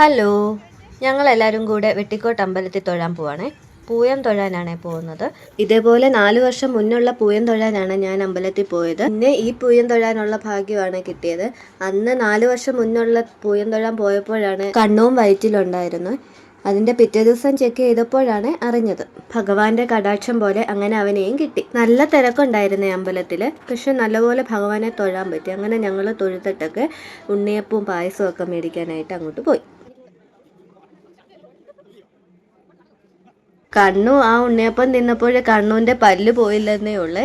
Hello. ഞങ്ങളെല്ലാവരും കൂടെ വെട്ടിക്കോട്ട് അമ്പലത്തിൽ തൊഴാൻ പോവാണേ. പൂയം തൊഴാനാണ് പോകുന്നത്. ഇതേപോലെ നാല് വർഷം മുന്നുള്ള പൂയം തൊഴാനാണ് ഞാൻ അമ്പലത്തിൽ പോയത്. പിന്നെ ഈ പൂയം തൊഴാനുള്ള ഭാഗ്യമാണ് കിട്ടിയത്. അന്ന് നാല് വർഷം മുന്നുള്ള പൂയം തൊഴാൻ പോയപ്പോഴാണ് കണ്ണും വയറ്റിലുണ്ടായിരുന്നു. അതിന്റെ പിറ്റേ ദിവസം ചെക്ക് ചെയ്തപ്പോഴാണ് അറിഞ്ഞത്. ഭഗവാന്റെ കടാക്ഷം പോലെ അങ്ങനെ അവനെയും കിട്ടി. നല്ല തിരക്കുണ്ടായിരുന്നു അമ്പലത്തിൽ പക്ഷെ നല്ലപോലെ ഭഗവാനെ തൊഴാൻ പറ്റി. അങ്ങനെ ഞങ്ങൾ തൊഴുത്തിട്ടൊക്കെ ഉണ്ണിയപ്പവും പായസവും ഒക്കെ മേടിക്കാനായിട്ട് അങ്ങോട്ട് പോയി. കണ്ണു ആ ഉണ്ണിയപ്പം തിന്നപ്പോൾ കണ്ണുവിന്റെ പല്ല് പോയില്ലെന്നേ ഉള്ളു.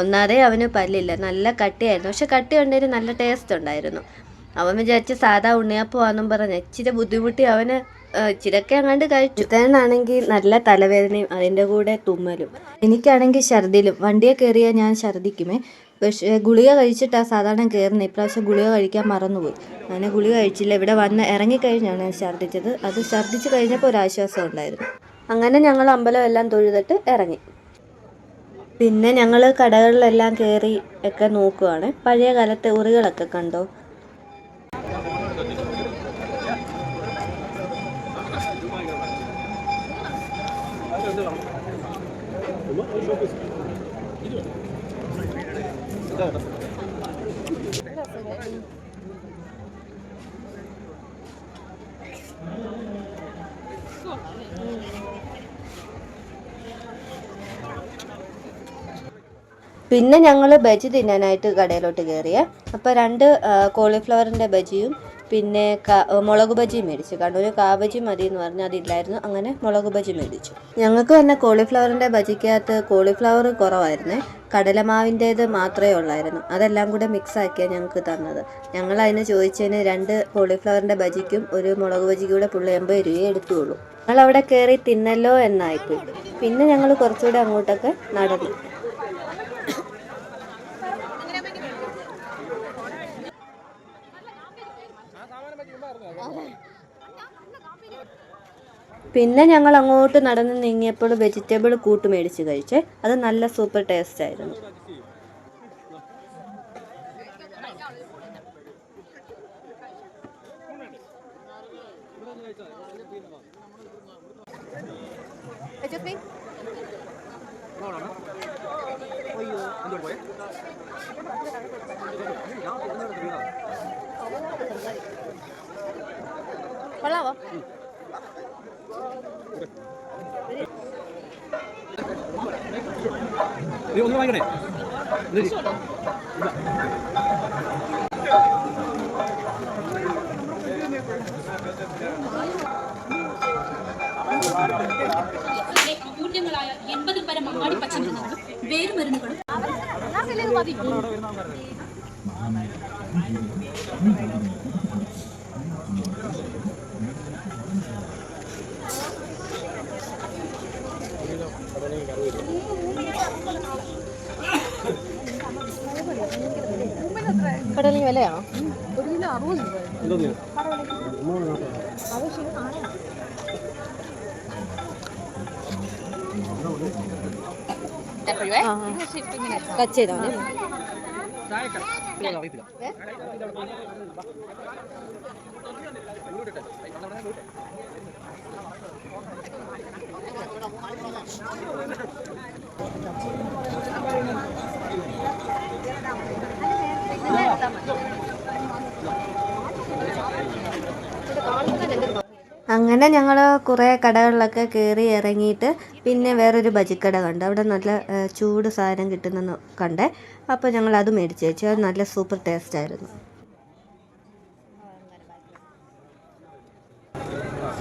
ഒന്നാതെ അവന് പല്ലില്ല. നല്ല കട്ടിയായിരുന്നു. പക്ഷെ കട്ടി ഉണ്ടായിരുന്നു നല്ല ടേസ്റ്റ് ഉണ്ടായിരുന്നു. അവൻ വിചാരിച്ച് സാധാ ഉണ്ണിയപ്പം ഉണ്ണിയപ്പമാണെന്നും പറഞ്ഞു ഇച്ചിരി ബുദ്ധിമുട്ടി അവന് ചിരക്കെ അങ്ങാണ്ട് കഴിച്ചു. ഇതാണെങ്കിൽ നല്ല തലവേദനയും അതിന്റെ കൂടെ തുമ്മലും. എനിക്കാണെങ്കിൽ ഛർദിലും വണ്ടിയെ കയറിയാൽ ഞാൻ ഛർദിക്കുമേ. പക്ഷേ ഗുളിക കഴിച്ചിട്ടാണ് സാധാരണ കയറുന്നത് ഇപ്രാവശ്യം ഗുളിക കഴിക്കാൻ മറന്നുപോയി. അങ്ങനെ ഗുളിക കഴിച്ചില്ല. ഇവിടെ വന്ന് ഇറങ്ങിക്കഴിഞ്ഞാണ് ഞാൻ ഛർദ്ദിച്ചത് അത് ഛർദ്ദിച്ച് കഴിഞ്ഞപ്പോൾ ഒരു ആശ്വാസം ഉണ്ടായിരുന്നു. അങ്ങനെ ഞങ്ങൾ അമ്പലമെല്ലാം തൊഴുതിട്ട് ഇറങ്ങി. പിന്നെ ഞങ്ങൾ കടകളിലെല്ലാം കയറി ഒക്കെ നോക്കുവാണ്. പഴയ കാലത്തെ ഉറികളൊക്കെ കണ്ടോ? പിന്നെ ഞങ്ങൾ ബജി തിന്നാനായിട്ട് കടയിലോട്ട് കയറിയ അപ്പോൾ രണ്ട് കോളിഫ്ലവറിന്റെ ബജിയും പിന്നെ മുളക് ബജി മേടിച്ചു. ഒരു കാബജി മതി എന്ന് പറഞ്ഞാൽ അതില്ലായിരുന്നു. അങ്ങനെ മുളക് ബജി മേടിച്ചു. ഞങ്ങൾക്ക് തന്നെ കോളിഫ്ലവറിന്റെ ബജിക്കകത്ത് കോളിഫ്ലവർ കുറവായിരുന്നേ. കടലമാവിന്റേത് മാത്രമേ ഉള്ളായിരുന്നു. അതെല്ലാം കൂടെ മിക്സാക്കിയാണ് ഞങ്ങൾക്ക് തന്നത്. ഞങ്ങൾ അതിന് ചോദിച്ചതിന് രണ്ട് കോളിഫ്ലവറിന്റെ ബജിക്കും ഒരു മുളക് ബജിക്കും കൂടെ പുള്ളി എൺപത് രൂപയെ എടുത്തുള്ളൂ. ഞങ്ങൾ അവിടെ കയറി തിന്നല്ലോ എന്നായിപ്പോയി. പിന്നെ ഞങ്ങൾ കുറച്ചുകൂടെ അങ്ങോട്ടൊക്കെ നടന്നു. പിന്നെ ഞങ്ങൾ അങ്ങോട്ട് നടന്ന് നീങ്ങിയപ്പോൾ വെജിറ്റബിൾ കൂട്ട് മേടിച്ച് കഴിച്ചേ. അത് നല്ല സൂപ്പർ ടേസ്റ്റ് ആയിരുന്നു. കൊള്ളാവോ? നീ ഒന്ന് വാങ്ങിക്കണേ. മൂല്യങ്ങളായ എൺപതിൽ പരം അങ്ങാടി പച്ചമരുന്നുകളും വേരുമരുന്നുകളും കടലിന് വിലയാണോ എന്തോന്ന്? കട്ട് ചെയ്താൽ മതി അറിയത്തില്ല. അങ്ങനെ ഞങ്ങൾ കുറേ കടകളിലൊക്കെ കയറി ഇറങ്ങിയിട്ട് പിന്നെ വേറൊരു ബജിക്കട കണ്ടു. അവിടെ നല്ല ചൂട് സാധനം കിട്ടുന്നെന്ന് കണ്ടേ. അപ്പോൾ ഞങ്ങൾ അത് മേടിച്ച് വെച്ചു. അത് നല്ല സൂപ്പർ ടേസ്റ്റ് ആയിരുന്നു.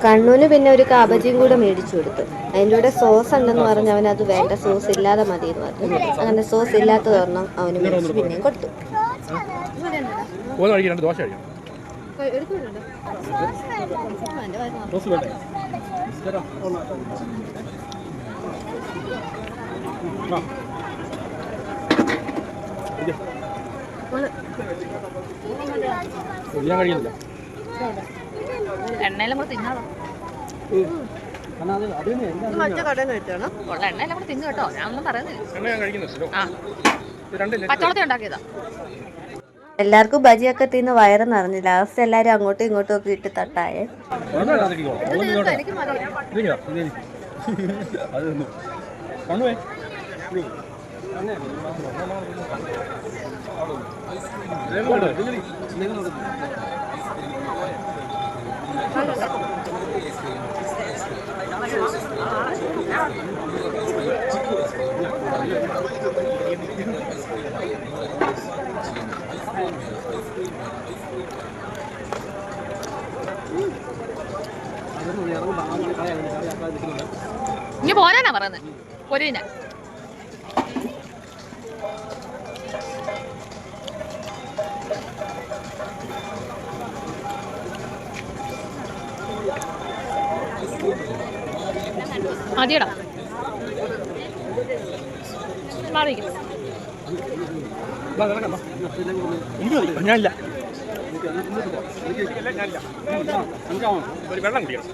കണ്ണൂന് പിന്നെ ഒരു കാബജിയും കൂടെ മേടിച്ചു കൊടുത്തു. അതിന്റെ കൂടെ സോസ് ഉണ്ടെന്ന് പറഞ്ഞ് അവൻ അത് വേണ്ട. സോസ് ഇല്ലാതെ മതി എന്ന് പറഞ്ഞു. അങ്ങനെ സോസ് ഇല്ലാത്തത് ഒരെണ്ണം അവന് മേടിച്ച് പിന്നെയും കൊടുത്തു. ദോശ കഴിക്കണം ഞാൻ കഴിയുന്നില്ല എണ്ണയിലും കൂടെ തിന്നാതോ കാരണം അത് അത് തന്നെ എന്താ മറ്റേ കടയിൽ നിന്ന് കിട്ടണം ഉള്ള എണ്ണയെല്ലാം കൂടെ തിന്നു കേട്ടോ. ഞാൻ ഒന്നും പറയുന്നില്ല പച്ചവളത്തി ഉണ്ടാക്കിയതാ. എല്ലാവർക്കും ബജിയൊക്കെ തിന്ന് വയറ് നിറഞ്ഞു ലാസ്റ്റ് എല്ലാവരും അങ്ങോട്ടും ഇങ്ങോട്ടും ഒക്കെ ഇട്ട് തട്ടായേ. അത് ഇനി പോരാനാ പറയുന്നത് പൊരുവിനെ മതിയടാ. മാറിയിരിക്കും ഞാനില്ല ഒരു വെള്ളം കുടിക്കണം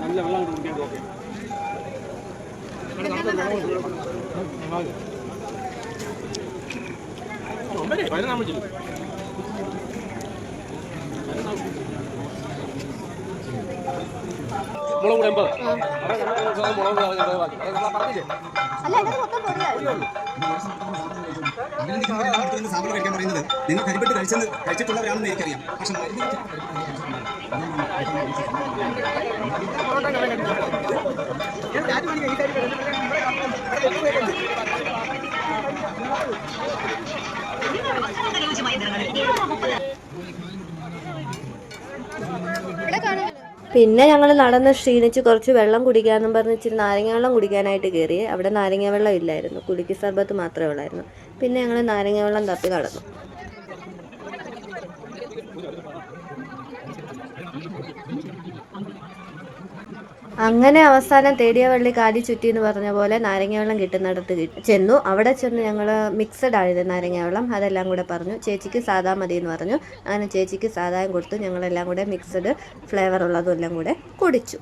നല്ല വെള്ളം കുടിക്കാൻ ഓക്കെ പതിനൊന്നാം പറ്റില്ല മുളക് കൂടെ എൺപത്. മുളക് പറഞ്ഞില്ലേ സാമ്പാർ കഴിക്കാൻ പറയുന്നത് നിങ്ങൾ കരിപ്പെട്ട് കഴിച്ചെന്ന് കഴിച്ചിട്ടുള്ളവരാണെന്ന് എനിക്കറിയാം പക്ഷെ മരുന്ന് പിന്നെ ഞങ്ങൾ നടന്ന് ക്ഷീണിച്ച് കുറച്ച് വെള്ളം കുടിക്കാമെന്നും പറഞ്ഞ് ഇച്ചിരി നാരങ്ങ വെള്ളം കുടിക്കാനായിട്ട് കയറി. അവിടെ നാരങ്ങ വെള്ളം ഇല്ലായിരുന്നു. കുലുക്കി സർബത്ത് മാത്രമേ ഉള്ളായിരുന്നു. പിന്നെ ഞങ്ങൾ നാരങ്ങ വെള്ളം തപ്പി നടന്നു. അങ്ങനെ അവസാനം തേടിയ വള്ളി കാലി ചുറ്റി എന്ന് പറഞ്ഞ പോലെ നാരങ്ങ വെള്ളം കിട്ടുന്നിടത്ത് ചെന്നു. അവിടെ ചെന്ന് ഞങ്ങൾ മിക്സഡ് ആയത് നാരങ്ങ വെള്ളം അതെല്ലാം കൂടെ പറഞ്ഞു. ചേച്ചിക്ക് സാദാ മതി എന്ന് പറഞ്ഞു. അങ്ങനെ ചേച്ചിക്ക് സാദായം കൊടുത്തു. ഞങ്ങളെല്ലാം കൂടെ മിക്സഡ് ഫ്ലേവർ ഉള്ളതും എല്ലാം കൂടെ കുടിച്ചു.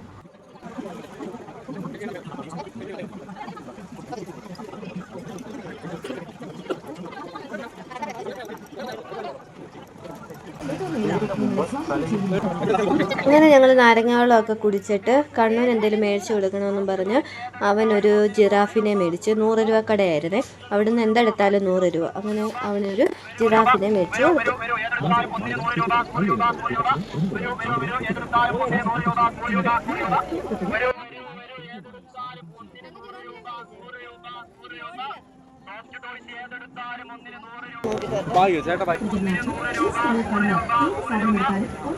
അങ്ങനെ ഞങ്ങൾ നാരങ്ങ വെള്ളമൊക്കെ കുടിച്ചിട്ട് കണ്ണൂർ എന്തെങ്കിലും മേടിച്ചു കൊടുക്കണമെന്നും പറഞ്ഞ് അവൻ ഒരു ജിറാഫിനെ മേടിച്ച് നൂറ് രൂപ കടയായിരുന്നേ. നിന്ന് എന്തെടുത്താലും നൂറ് രൂപ. അങ്ങനെ അവനൊരു ജിറാഫിനെ മേടിച്ച് കൊടുത്തു. ഒരു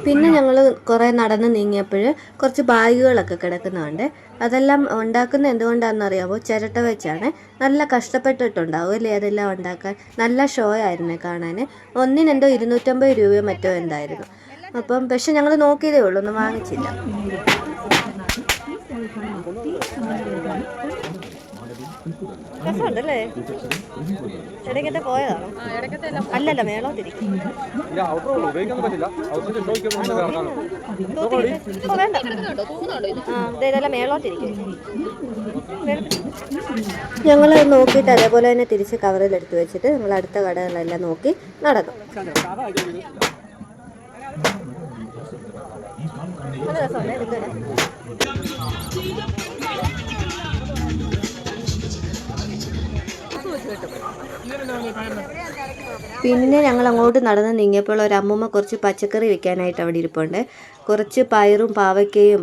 പിന്നെ ഞങ്ങൾ കുറേ നടന്ന് നീങ്ങിയപ്പോൾ കുറച്ച് ബാഗുകളൊക്കെ കിടക്കുന്നുണ്ട്. അതെല്ലാം ഉണ്ടാക്കുന്ന എന്തുകൊണ്ടാണെന്ന് അറിയാമോ ചിരട്ട വെച്ചാണ്. നല്ല കഷ്ടപ്പെട്ടിട്ടുണ്ടാവും അല്ലേ അതെല്ലാം ഉണ്ടാക്കാൻ? നല്ല ഷോ ആയിരുന്നു കാണാൻ ഒന്നിനെന്തോ ഇരുന്നൂറ്റമ്പത് രൂപയോ മറ്റോ എന്തായിരുന്നു. അപ്പം പക്ഷെ ഞങ്ങൾ നോക്കിയതേ ഉള്ളൂ ഒന്നും വാങ്ങിച്ചില്ല. രസമുണ്ടല്ലേ? ഇടയ്ക്കത്തെ പോയതാണോ? അല്ലല്ല ഇറങ്ങാനോ? ഇതെല്ലാം മേളോട്ടിരിക്കും. ഞങ്ങൾ നോക്കിയിട്ട് അതേപോലെ തന്നെ തിരിച്ച് കവറിൽ എടുത്ത് വെച്ചിട്ട് ഞങ്ങൾ അടുത്ത കടകളെല്ലാം നോക്കി നടന്നു നല്ല രസമല്ലേ? പിന്നെ ഞങ്ങൾ അങ്ങോട്ട് നടന്ന് നീങ്ങിയപ്പോൾ ഒരു അമ്മൂമ്മ കുറച്ച് പച്ചക്കറി വെക്കാനായിട്ട് അവിടെ ഇരിപ്പുണ്ട്. കുറച്ച് പയറും പാവയ്ക്കയും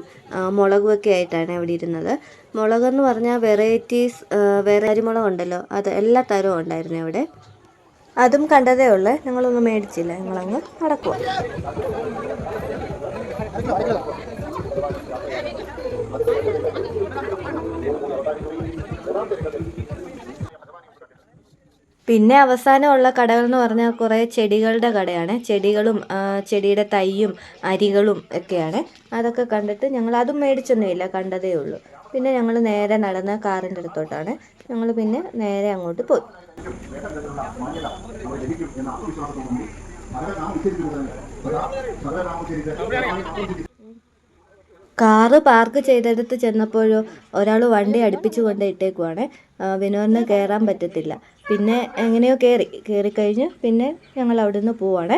മുളകും ഒക്കെ ആയിട്ടാണ് അവിടെ ഇരുന്നത്. മുളകെന്ന് പറഞ്ഞാൽ വെറൈറ്റീസ് വേറെ അരിമുളക് ഉണ്ടല്ലോ അത് എല്ലാ തരവും ഉണ്ടായിരുന്നു അവിടെ. അതും കണ്ടതേ ഉള്ളേ. ഞങ്ങളൊന്നും മേടിച്ചില്ല ഞങ്ങളങ്ങ് നടക്കുക പിന്നെ അവസാനമുള്ള കടകൾ എന്ന് പറഞ്ഞാൽ കുറേ ചെടികളുടെ കടയാണ്. ചെടികളും ചെടിയുടെ തൈയും അരികളും ഒക്കെയാണ്. അതൊക്കെ കണ്ടിട്ട് ഞങ്ങൾ അതും മേടിച്ചൊന്നുമില്ല കണ്ടതേ ഉള്ളൂ. പിന്നെ ഞങ്ങൾ നേരെ നടന്ന് കാറിന്റെ അടുത്തോട്ടാണ്. ഞങ്ങൾ പിന്നെ നേരെ അങ്ങോട്ട് പോയി. കാറ് പാർക്ക് ചെയ്തെടുത്ത് ചെന്നപ്പോഴോ ഒരാൾ വണ്ടി അടുപ്പിച്ചു കൊണ്ട് ഇട്ടേക്കുവാണ്. വിനോദിന് കയറാൻ പറ്റത്തില്ല. പിന്നെ എങ്ങനെയോ കയറി കയറിക്കഴിഞ്ഞ് പിന്നെ ഞങ്ങൾ അവിടെ നിന്ന് പോവാണ്.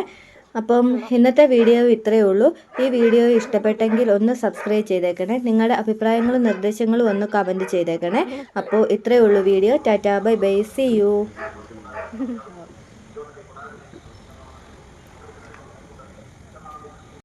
അപ്പം ഇന്നത്തെ വീഡിയോ ഇത്രയേ ഉള്ളൂ. ഈ വീഡിയോ ഇഷ്ടപ്പെട്ടെങ്കിൽ ഒന്ന് സബ്സ്ക്രൈബ് ചെയ്തേക്കണേ. നിങ്ങളുടെ അഭിപ്രായങ്ങളും നിർദ്ദേശങ്ങളും ഒന്ന് കമന്റ് ചെയ്തേക്കണേ. അപ്പോൾ ഇത്രയേ ഉള്ളൂ video. Tata bye bye. See you